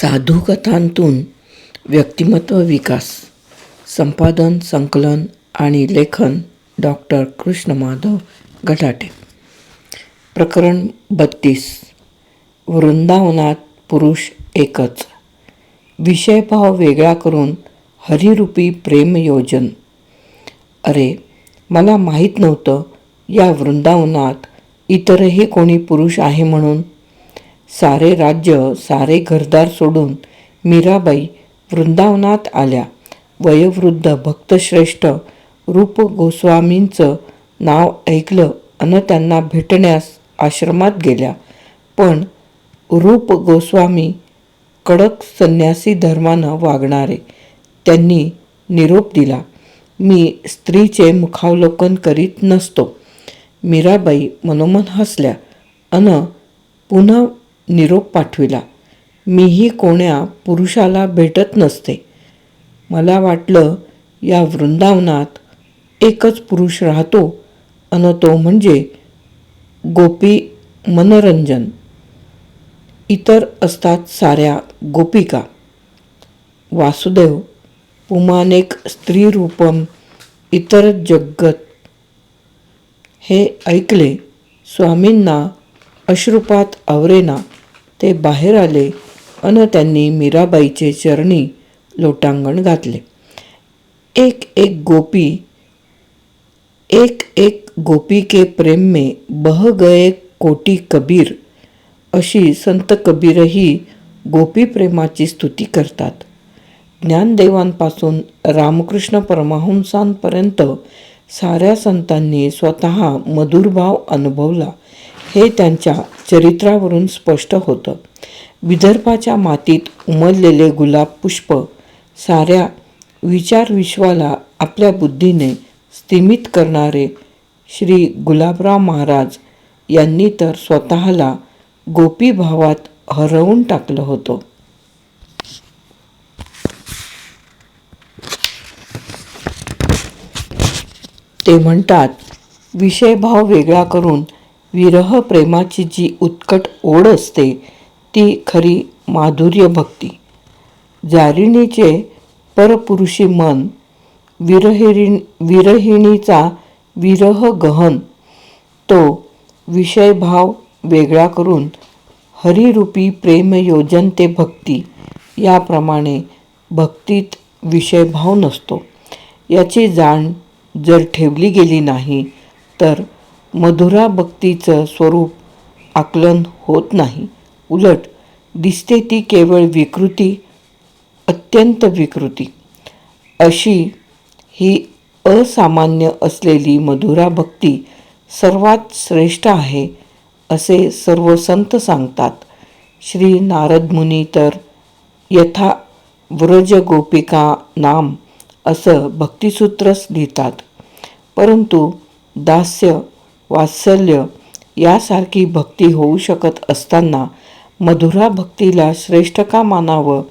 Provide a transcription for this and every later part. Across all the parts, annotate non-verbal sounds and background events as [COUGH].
साधुकथांतून व्यक्तिमत्व विकास संपादन संकलन आणि लेखन डॉक्टर कृष्ण माधव गटाटे प्रकरण बत्तीस. वृंदावनात पुरुष एकच. विषयभाव वेगळा करून हरिरूपी प्रेमयोजन अरे मला माहीत नव्हतं या वृंदावनात इतरही कोणी पुरुष आहे म्हणून. सारे राज्य सारे घरदार सोडून मीराबाई वृंदावनात आल्या. वयोवृद्ध भक्तश्रेष्ठ रूप गोस्वामींचं नाव ऐकलं अन त्यांना भेटण्यास आश्रमात गेल्या. पण रूप गोस्वामी कडक संन्यासी धर्मानं वागणारे. त्यांनी निरोप दिला मी स्त्रीचे मुखावलोकन करीत नसतो. मीराबाई मनोमन हसल्या अन पुन्हा निरोप पाठविला. मीही कोण्या पुरुषाला भेटत नसते. मला वाटलं या वृंदावनात एकच पुरुष राहतो अन तो म्हणजे गोपी मनोरंजन. इतर असतात साऱ्या गोपिका. वासुदेव पुमानेक स्त्रीरूपम इतर जगत. हे ऐकले स्वामींना अश्रुपात आवरेना. ते बाहेर आले अन त्यांनी मीराबाईचे चरणी लोटांगण घातले. एक एक गोपी एक एक गोपी के प्रेम में बह गए कोटी कबीर अशी संत कबीरही गोपी प्रेमाची स्तुती करतात. ज्ञानदेवांपासून रामकृष्ण परमहंसांपर्यंत साऱ्या संतांनी स्वतः मधुरभाव अनुभवला. हे त्यांच्या चरित्रावरून स्पष्ट होतं. विदर्भाच्या मातीत उमललेले गुलाब पुष्प साऱ्या विचारविश्वाला आपल्या बुद्धीने स्तिमित करणारे श्री गुलाबराव महाराज यांनी तर स्वतःला गोपीभावात हरवून टाकलं होतं. ते म्हणतात विषयभाव वेगळा करून विरह प्रेमाची जी उत्कट ओढ असते ती खरी माधुर्य भक्ती. जारिणीचे परपुरुषी मन विरहिणी विरहिणीचा विरह गहन तो विषयभाव वेगळा करून हरिरूपी प्रेमयोजन ते भक्ती याप्रमाणे भक्तीत विषयभाव नसतो. याची जाण जर ठेवली गेली नाही तर मधुरा भक्तीचं स्वरूप आकलन होत नाही. उलट दिसते ती केवळ विकृती अत्यंत विकृती. अशी ही असामान्य असलेली मधुरा भक्ती सर्वात श्रेष्ठ आहे असे सर्व संत सांगतात. श्री नारद मुनी तर यथा व्रज गोपिका नाम असं भक्तिसूत्रच लिहितात. परंतु दास्य वात्सल्य यासारखी भक्ती होऊ शकत असताना मधुरा भक्तीला श्रेष्ठ का मानावं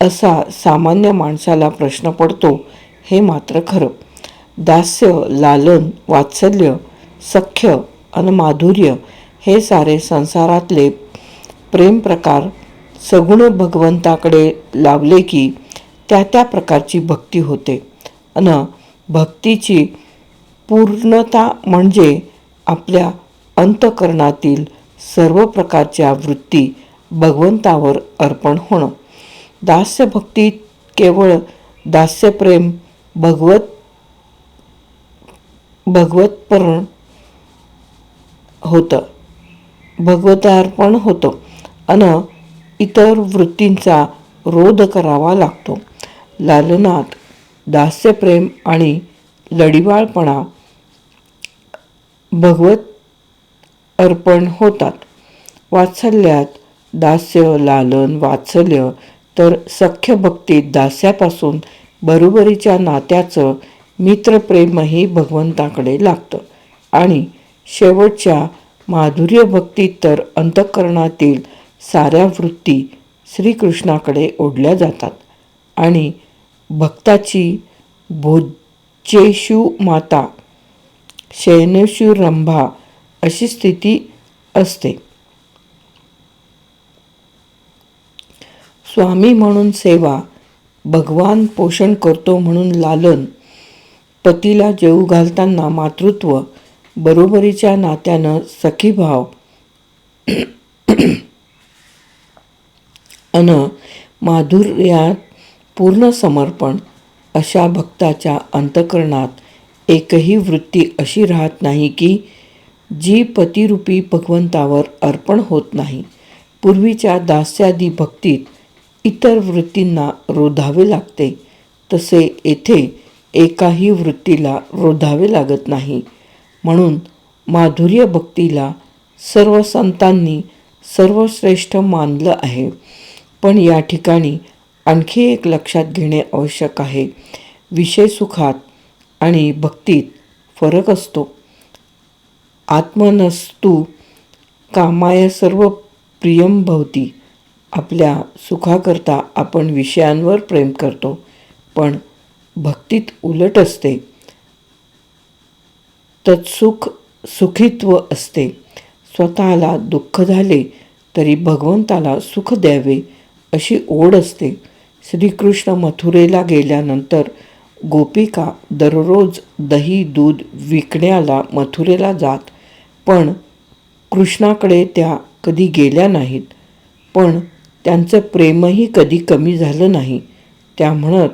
असा सामान्य माणसाला प्रश्न पडतो हे मात्र खरं. दास्य लालन वात्सल्य सख्य अन माधुर्य हे सारे संसारातले प्रेम प्रकार सगुण भगवंताकडे लावले की त्या त्या प्रकारची भक्ती होते. अन भक्तीची पूर्णता म्हणजे आपल्या अंतकरणातील सर्व प्रकारच्या वृत्ती भगवंतावर अर्पण होणं. दास्यभक्ती केवळ दास्यप्रेम भगवत भगवतपरण होतं. भगवतार्पण होतं. अन इतर वृत्तींचा रोध करावा लागतो. लालनात दास्यप्रेम आणि लढिवाळपणा भगवत अर्पण होतात. वात्सल्यात दास्य लालन वात्सल्य तर सख्य भक्तीत दास्यापासून बरोबरीच्या नात्याचं मित्रप्रेमही भगवंताकडे लागतं. आणि शेवटच्या माधुर्य भक्तीत तर अंतःकरणातील साऱ्या वृत्ती श्रीकृष्णाकडे ओढल्या जातात. आणि भक्ताची भोजेशू माता शयनेशू रंभा अशी स्थिती असते. स्वामी म्हणून सेवा भगवान पोषण करतो म्हणून लालन पतीला जेऊ घालताना मातृत्व बरोबरीच्या नात्यानं सखीभाव [CLEARS THROAT] अन माधुर्यात पूर्ण समर्पण अशा भक्ताच्या अंतकरणात एकही वृत्ती अशी राहत नाही की जी पतिरूपी भगवंतावर अर्पण होत नाही. पूर्वीच्या दास्यादी भक्तीत इतर वृत्तींना रोधावे लागते. तसे येथे एकाही वृत्तीला रोधावे लागत नाही. म्हणून माधुर्य भक्तीला सर्व संतांनी सर्वश्रेष्ठ मानलं आहे. पण या ठिकाणी आणखी एक लक्षात घेणे आवश्यक आहे. विषय सुखात आणि भक्तीत फरक असतो. आत्मनस्तू कामाय सर्व प्रियम भवती. आपल्या सुखाकरता आपण विषयांवर प्रेम करतो. पण भक्तीत उलट असते. तत्सुख सुखित्व असते. स्वतःला दुःख झाले तरी भगवंताला सुख द्यावे अशी ओढ असते. श्रीकृष्ण मथुरेला गेल्यानंतर गोपिका दररोज दही दूध विकण्याला मथुरेला जात पण कृष्णाकडे त्या कधी गेल्या नाहीत. पण त्यांचं प्रेमही कधी कमी झालं नाही. त्या म्हणत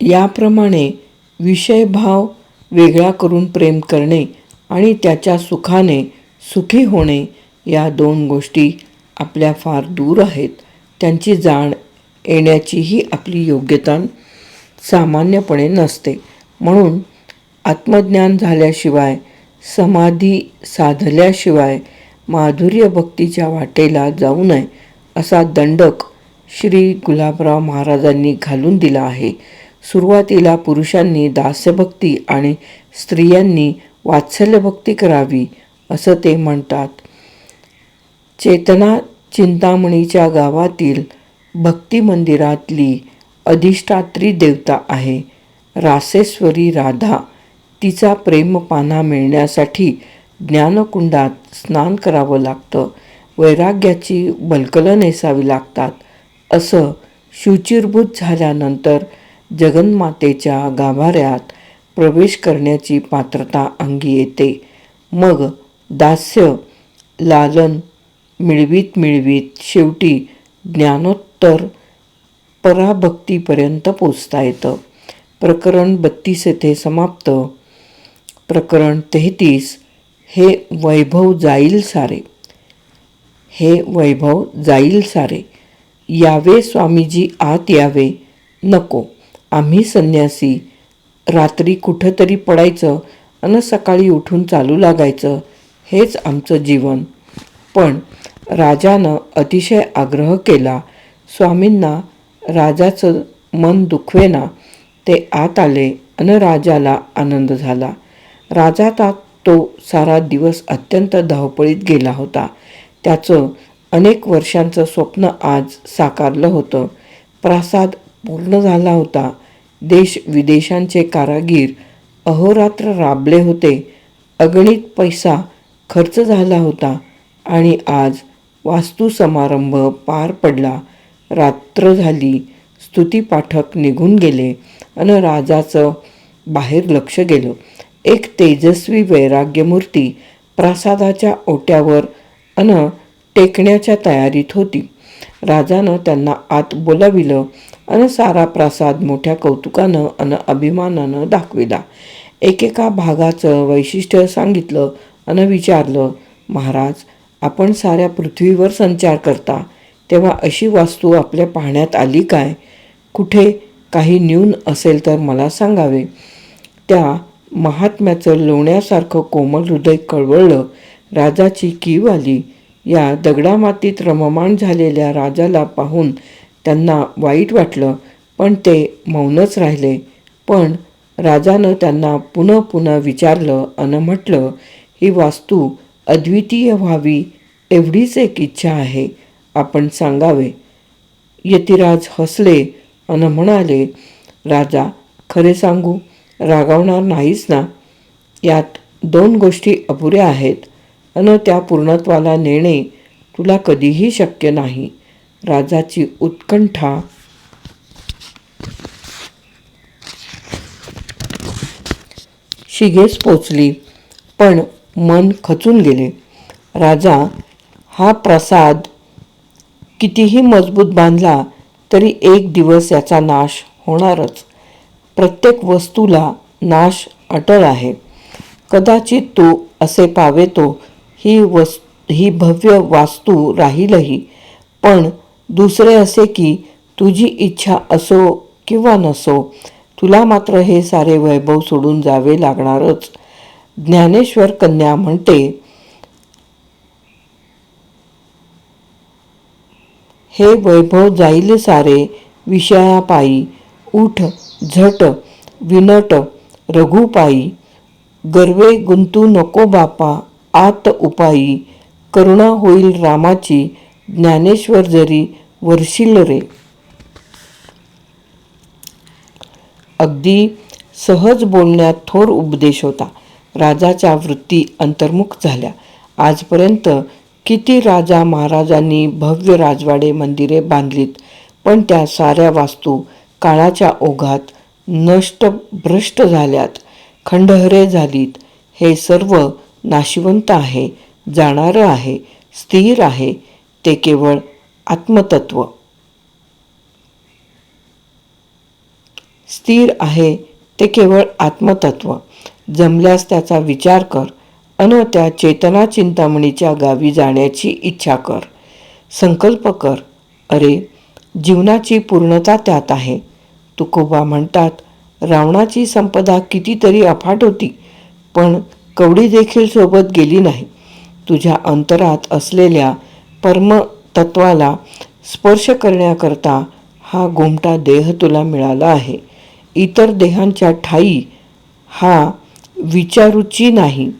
याप्रमाणे विषयभाव वेगळा करून प्रेम करणे आणि त्याच्या सुखाने सुखी होणे या दोन गोष्टी आपल्या फार दूर आहेत. त्यांची जाण येण्याचीही आपली योग्यता सामान्यपणे नसते. म्हणून आत्मज्ञान झाल्याशिवाय समाधी साधल्याशिवाय माधुर्य भक्तीच्या वाटेला जाऊ नये असा दंडक श्री गुलाबराव महाराजांनी घालून दिला आहे. सुरुवातीला पुरुषांनी दास्यभक्ती आणि स्त्रियांनी वात्सल्यभक्ती करावी असं ते म्हणतात. चेतना चिंतामणीच्या गावातील भक्ती मंदिरातली अधिष्ठात्री देवता आहे. रासेश्वरी राधा तिचा प्रेमपाना मिळण्यासाठी ज्ञानकुंडात स्नान करावं लागतं वैराग्याची बलकलं नेसावी लागतात असं शुचिरभूत झाल्यानंतर जगन्मातेच्या गाभाऱ्यात प्रवेश करण्याची पात्रता अंगी येते. मग दास्य लालन मिळवीत मिळवीत शेवटी ज्ञानोत्तर पराभक्तीपर्यंत पोचता येतं. प्रकरण बत्तीस येथे समाप्त. प्रकरण तेहतीस हे वैभव जाईल सारे. हे वैभव जाईल सारे. यावे स्वामीजी आत यावे. नको. आम्ही संन्यासी. रात्री कुठंतरी पडायचं आणि सकाळी उठून चालू लागायचं. हेच आमचं जीवन. पण राजानं अतिशय आग्रह केला. स्वामींना राजाचं मन दुखवेना. ते आत आले आणि राजाला आनंद झाला. राजा तात तो सारा दिवस अत्यंत धावपळीत गेला होता. त्याचं अनेक वर्षांचं स्वप्न आज साकारलं होतं. प्रासाद पूर्ण झाला होता. देश विदेशांचे कारागीर अहोरात्र राबले होते. अगणित पैसा खर्च झाला होता आणि आज वास्तू समारंभ पार पडला. रात्र झाली. स्तुतीपाठक निघून गेले आणि राजाचं बाहेर लक्ष गेलं. एक तेजस्वी वैराग्यमूर्ती प्रासादाच्या ओट्यावर अन टेकण्याच्या तयारीत होती. राजानं त्यांना आत बोलाविलं अन सारा प्रासाद मोठ्या कौतुकानं अन अभिमानानं दाखविला. एकेका भागाचं वैशिष्ट्य सांगितलं अन विचारलं महाराज आपण साऱ्या पृथ्वीवर संचार करता तेव्हा अशी वास्तू आपल्या पाहण्यात आली काय? कुठे काही न्यून असेल तर मला सांगावे. त्या महात्म्याचं लोण्यासारखं कोमल हृदय कळवळलं. राजाची कीव आली. या दगडामातीत रममाण झालेल्या राजाला पाहून त्यांना वाईट वाटलं पण ते मौनच राहिले. पण राजानं त्यांना पुन्हा पुन्हा विचारलं आणि म्हटलं ही वास्तू अद्वितीय व्हावी एवढीच एक इच्छा आहे आपण सांगावे. यतिराज हसले अन म्हणाले राजा खरे सांगू रागावणार नाहीस ना? यात दोन गोष्टी अपुऱ्या आहेत अन त्या पूर्णत्वाला नेणे तुला कधीही शक्य नाही. राजाची उत्कंठा. शिगेस पोचली पण मन खचून गेले. राजा हा प्रसाद कितीही मजबूत बांधला तरी एक दिवस याचा नाश होणारच. प्रत्येक वस्तूला नाश अटळ आहे. कदाचित तो असे पावेतो ही वस् ही भव्य वास्तू राहीलही पण दुसरे असे की तुझी इच्छा असो किंवा नसो तुला मात्र हे सारे वैभव सोडून जावे लागणारच. ज्ञानेश्वर कन्या म्हणते हे वैभव जाईल सारे विषयापायी उठ झट विनट रघुपायी गर्वे गुंतू नको बापा आत उपायी करुणा होईल रामाची ज्ञानेश्वर जरी वर्षील रे. अगदी सहज बोलण्यात थोर उपदेश होता. राजाच्या वृत्ती अंतर्मुख झाल्या. आजपर्यंत किती राजा महाराजांनी भव्य राजवाडे मंदिरे बांधलीत पण त्या साऱ्या वास्तू काळाच्या ओघात नष्ट भ्रष्ट झाल्यात. खंडहरे झालीत. हे सर्व नाशिवंत आहे जाणारं आहे स्थिर आहे. ते केवळ आत्मतत्व. स्थिर आहे ते केवळ आत्मतत्व. जमल्यास त्याचा विचार कर अन त्या चेतना चिंतामणीच्या गावी जाण्याची इच्छा कर. संकल्प कर अरे जीवनाची पूर्णता त्यात आहे. तुकोबा म्हणतात रावणाची संपदा कितीतरी अफाट होती पण कवडी देखील सोबत गेली नाही. तुझ्या अंतरात असलेल्या परमतत्वाला स्पर्श करण्याकरता हा गोमटा देह तुला मिळाला आहे. इतर देहांच्या ठाई हा विचारूची नाही.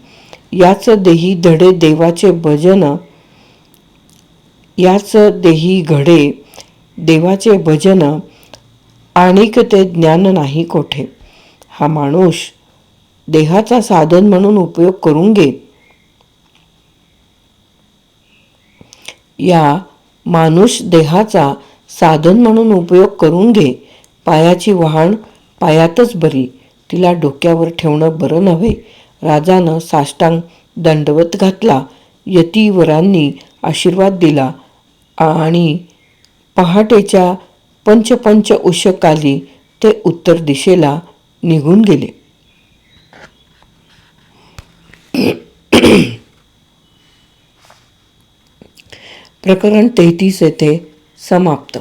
याच देही धडे देवाचे भजन याच देही घडे देवाचे भजन आणिक ते ज्ञान नाही कोठे. हा माणूस देहाचा साधन म्हणून उपयोग करून घे या माणूस देहाचा साधन म्हणून उपयोग करून घे. पायाची वहाण पायातच बरी तिला डोक्यावर ठेवणं बरं नव्हे. राजानं साष्टांग दंडवत घातला. यतीवरांनी आशीर्वाद दिला. आणि पहाटेच्या पंचपंच उशकाली ते उत्तर दिशेला निघून गेले. प्रकरण तेहतीस येथे समाप्त.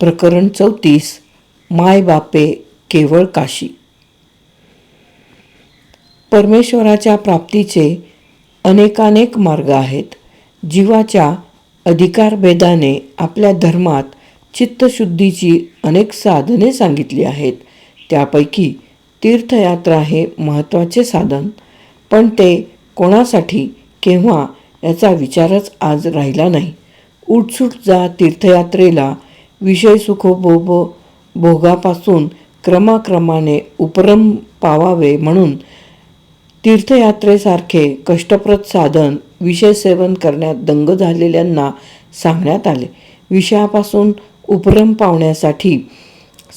प्रकरण चौतीस माय बापे केवळ काशी. परमेश्वराच्या प्राप्तीचे अनेकानेक मार्ग आहेत. जीवाच्या अधिकारभेदाने आपल्या धर्मात चित्तशुद्धीची अनेक साधने सांगितली आहेत. त्यापैकी तीर्थयात्रा हे महत्त्वाचे साधन पण ते कोणासाठी केव्हा याचा विचारच आज राहिला नाही. उठसूट जा तीर्थयात्रेला. विषय सुखोभोग भोगापासून क्रमाक्रमाने उपरम पावावे म्हणून तीर्थयात्रेसारखे कष्टप्रद साधन विषय सेवन करण्यात दंग झालेल्यांना सांगण्यात आले. विषयापासून उपरम पावण्यासाठी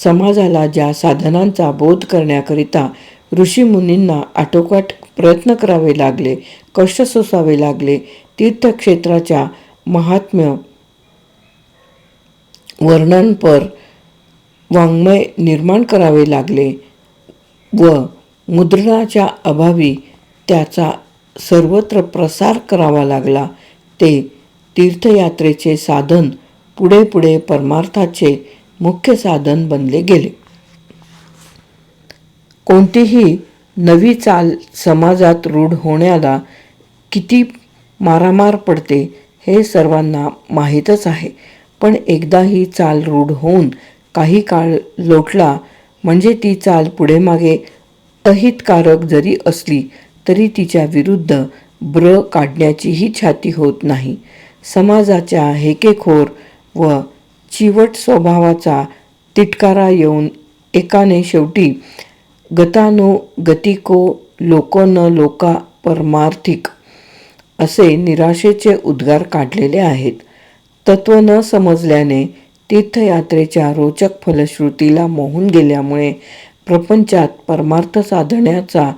समाजाला ज्या साधनांचा बोध करण्याकरिता ऋषीमुनींना आटोकाट प्रयत्न करावे लागले कष्ट सोसावे लागले. तीर्थक्षेत्राच्या महात्म्य वर्णनपर वाङ्मय निर्माण करावे लागले व मुद्रणाच्या अभावी त्याचा सर्वत्र प्रसार करावा लागला. ते तीर्थयात्रेचे साधन पुढे पुढे परमार्थाचे मुख्य साधन बनले गेले. कोणतीही नवी चाल समाजात रूढ होण्याला किती मारामार पडते हे सर्वांना माहीतच आहे. पण एकदा ही चाल रूढ होऊन काही काळ लोटला म्हणजे ती चाल पुढे मागे अहितकारक जरी असली तरी तिच्या विरुद्ध ब्र काढण्याचीही छाती होत नाही. समाजाच्या हेकेखोर व चिवट स्वभावाचा तिटकारा येऊन एकाने शेवटी गतानो गतिको लोको न लोका परमार्थिक असे निराशेचे उद्गार काढलेले आहेत. तत्व न समजल्याने तीर्थयात्रेच्या रोचक फलश्रुतीला मोहून गेल्यामुळे प्रपंचात परमार्थ साधण्याचा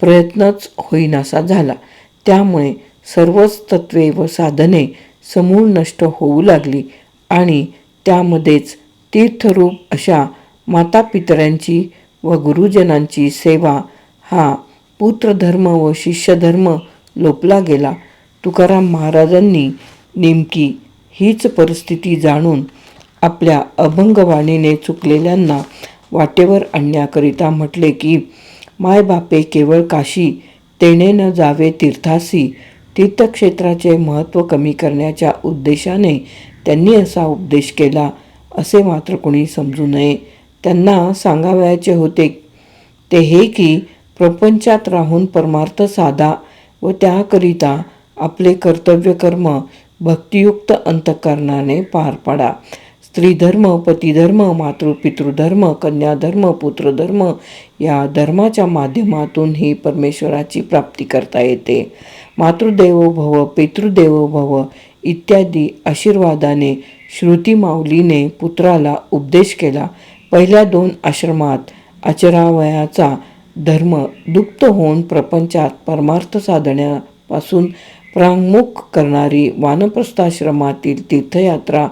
प्रयत्नच होईनासा झाला. त्यामुळे सर्वच तत्वे व साधने समूळ नष्ट होऊ लागली आणि त्यामध्येच तीर्थरूप अशा मातापितरांची व गुरुजनांची सेवा हा पुत्रधर्म व शिष्यधर्म लोपला गेला. तुकाराम महाराजांनी नेमकी हीच परिस्थिती जाणून आपल्या अभंगवाणीने चुकलेल्यांना वाटेवर आणण्याकरिता म्हटले की मायबापे केवळ काशी तेणे न जावे तीर्थासी तीर्थक्षेत्राचे महत्त्व कमी करण्याच्या उद्देशाने त्यांनी असा उपदेश केला असे मात्र कोणी समजू नये. त्यांना सांगावयाचे होते. ते हे की प्रपंचात राहून परमार्थ साधा व त्याकरिता आपले कर्तव्य कर्म भक्तियुक्त अंतकरणाने पार पाडा. स्त्रीधर्म पतिधर्म मातृपितृधर्म कन्याधर्म पुत्रधर्म या धर्माच्या माध्यमातून ही परमेश्वराची प्राप्ती करता येते. मातृदेवो भव पितृदेवो भव इत्यादी आशीर्वादाने श्रुती माऊलीने पुत्राला उपदेश केला. पहिल्या दोन आश्रमात आचरावयाचा धर्म दुप्त होऊन प्रपंचात परमार्थ साधण्यापासून प्रांगमुख करणारी वानप्रस्थाश्रमातील तीर्थयात्रा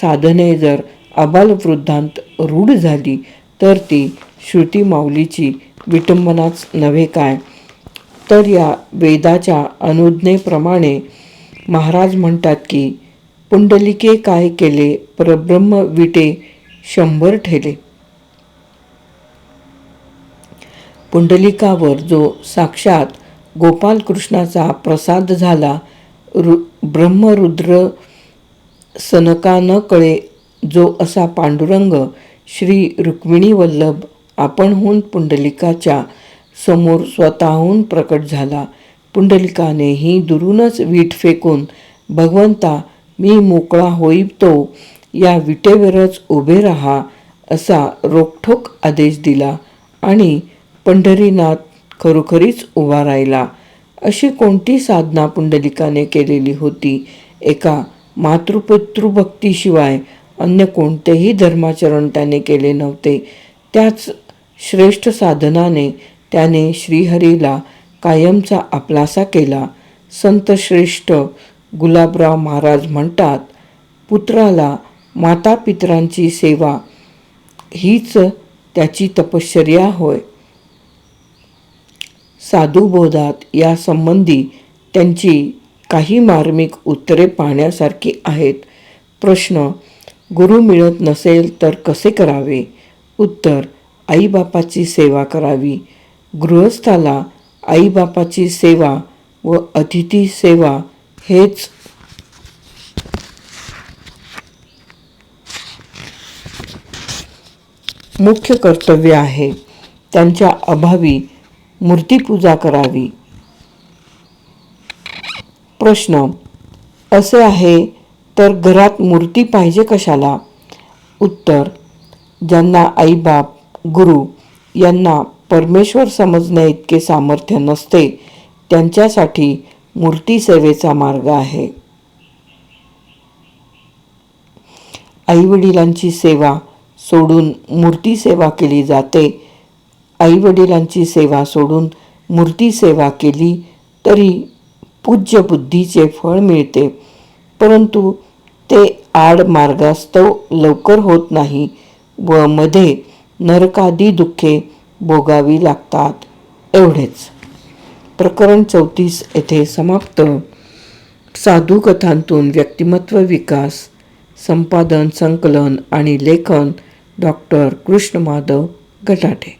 साधने जर अबालवृद्धांत रूढ झाली तर ती श्रुती माऊलीची विटंबनाच नव्हे काय? तर या वेदाच्या अनुज्ञेप्रमाणे महाराज म्हणतात की पुंडलिके काय केले? परब्रह्म विटे शंभर ठेले. पुंडलिकावर जो साक्षात गोपालकृष्णाचा प्रसाद झाला रु ब्रह्मरुद्र सनका कळे जो असा पांडुरंग श्री रुक्मिणी वल्लभ आपणहून पुंडलिकाच्या समोर स्वतःहून प्रकट झाला. पुंडलिकानेही दुरूनच वीट फेकून भगवंता मी मोकळा होईतो या विटेवरच उभे राहा असा रोखठोक आदेश दिला आणि पंढरीनाथ खरोखरीच उभा राहिला. अशी कोणती साधना पुंडलिकाने केलेली होती? एका मातृपितृभक्तीशिवाय अन्य कोणतेही धर्माचरण त्याने केले नव्हते. त्याच श्रेष्ठ साधनाने त्याने श्रीहरीला कायमचा आपलासा केला. संत श्रेष्ठ गुलाबराव महाराज म्हणतात पुत्राला मातापितरांची सेवा हीच त्याची तपश्चर्या होय. साधुबोधात या संबंधी त्यांची काही मार्मिक उत्तरे पाहण्यासारखी आहेत. प्रश्न गुरु मिळत नसेल तर कसे करावे? उत्तर आईबापाची सेवा करावी. गृहस्थाला आईबापाची सेवा व अतिथी सेवा हेच मुख्य कर्तव्य आहे. त्यांच्या अभावी मूर्तीपूजा करावी. प्रश्न असे आहे तर घरात मूर्ती पाहिजे कशाला? उत्तर ज्यांना आईबाप गुरु यांना परमेश्वर समजण्या इतके सामर्थ्य नसते त्यांच्यासाठी मूर्ती सेवेचा मार्ग आहे. आईवडिलांची सेवा सोडून मूर्ती सेवा केली जाते. आईवडिलांची सेवा सोडून मूर्ती सेवा केली तरी पूज्य बुद्धीचे फळ मिळते. परंतु ते आड मार्गास्तव लवकर होत नाही व मध्ये नरकादी दुःखे भोगावी लागतात. एवढेच. प्रकरण चौतीस येथे समाप्त. साधू कथांतून व्यक्तिमत्व विकास संपादन संकलन आणि लेखन डॉक्टर कृष्ण माधव गटाटे